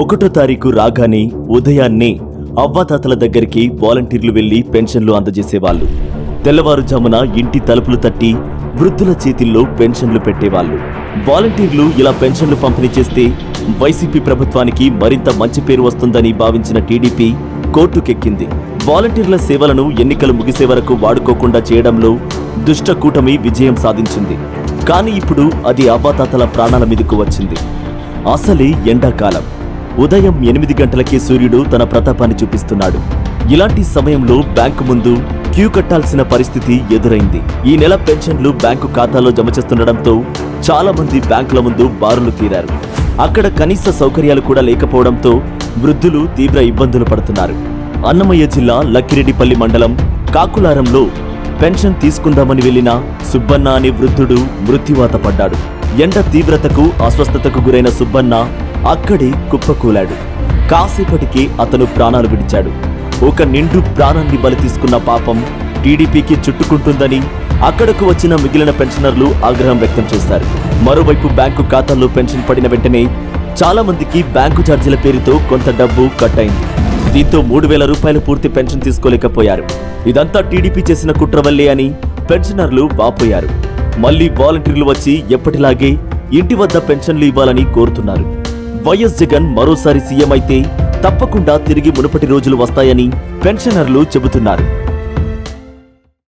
ఒకటో తారీఖు రాగానే ఉదయాన్నే అవ్వాతాతల దగ్గరికి వాలంటీర్లు వెళ్ళి పెన్షన్లు అందజేసేవాళ్ళు. తెల్లవారుజామున ఇంటి తలుపులు తట్టి వృద్ధుల చేతిల్లో పెన్షన్లు పెట్టేవాళ్ళు. వాలంటీర్లు ఇలా పెన్షన్లు పంపిణీ చేస్తే వైసీపీ ప్రభుత్వానికి మరింత మంచి పేరు వస్తుందని భావించిన టీడీపీ కోర్టుకెక్కింది. వాలంటీర్ల సేవలను ఎన్నికలు ముగిసే వరకు వాడుకోకుండా చేయడంలో దుష్ట కూటమి విజయం సాధించింది. కానీ ఇప్పుడు అది అవ్వాతాతల ప్రాణాల మీదకు వచ్చింది. అసలే ఎండాకాలం. ఉదయం ఎనిమిది గంటలకే సూర్యుడు తన ప్రతాపాన్ని చూపిస్తున్నాడు. ఇలాంటి సమయంలో బ్యాంకు ముందు క్యూ కట్టాల్సిన పరిస్థితి ఎదురైంది. ఈ నెల పెన్షన్లు బ్యాంకు ఖాతాలో జమ చేస్తుండటంతో చాలా మంది బ్యాంకుల ముందు బారులు తీరారు. అక్కడ కనీస సౌకర్యాలు కూడా లేకపోవడంతో వృద్ధులు తీవ్ర ఇబ్బందులు పడుతున్నారు. అన్నమయ్య జిల్లా లక్కిరెడ్డిపల్లి మండలం కాకులారంలో పెన్షన్ తీసుకుందామని వెళ్ళిన సుబ్బన్న అనే వృద్ధుడు మృత్యువాత పడ్డాడు. ఎండ తీవ్రతకు అస్వస్థతకు గురైన సుబ్బన్న అక్కడే కుప్పకూలాడు. కాసేపటికే అతను ప్రాణాలు విడిచాడు. ఒక నిండు ప్రాణాన్ని బలి తీసుకున్న పాపం టీడీపీకి చుట్టుకుంటుందని అక్కడకు వచ్చిన మిగిలిన పెన్షనర్లు ఆగ్రహం వ్యక్తం చేశారు మరోవైపు బ్యాంకు ఖాతాల్లో పెన్షన్ పడిన వెంటనే చాలా మందికి బ్యాంకు ఛార్జీల పేరుతో కొంత డబ్బు కట్ అయింది దీంతో మూడు వేల రూపాయల పూర్తి పెన్షన్ తీసుకోలేకపోయారు. ఇదంతా టీడీపీ చేసిన కుట్ర వల్లే అని పెన్షనర్లు వాపోయారు. మళ్ళీ వాలంటీర్లు వచ్చి ఎప్పటిలాగే ఇంటి వద్ద పెన్షన్లు ఇవ్వాలని కోరుతున్నారు. వైఎస్ జగన్ మరోసారి సీఎం అయితే తప్పకుండా తిరిగి మునుపటి రోజులు వస్తాయని పెన్షనర్లు చెబుతున్నారు.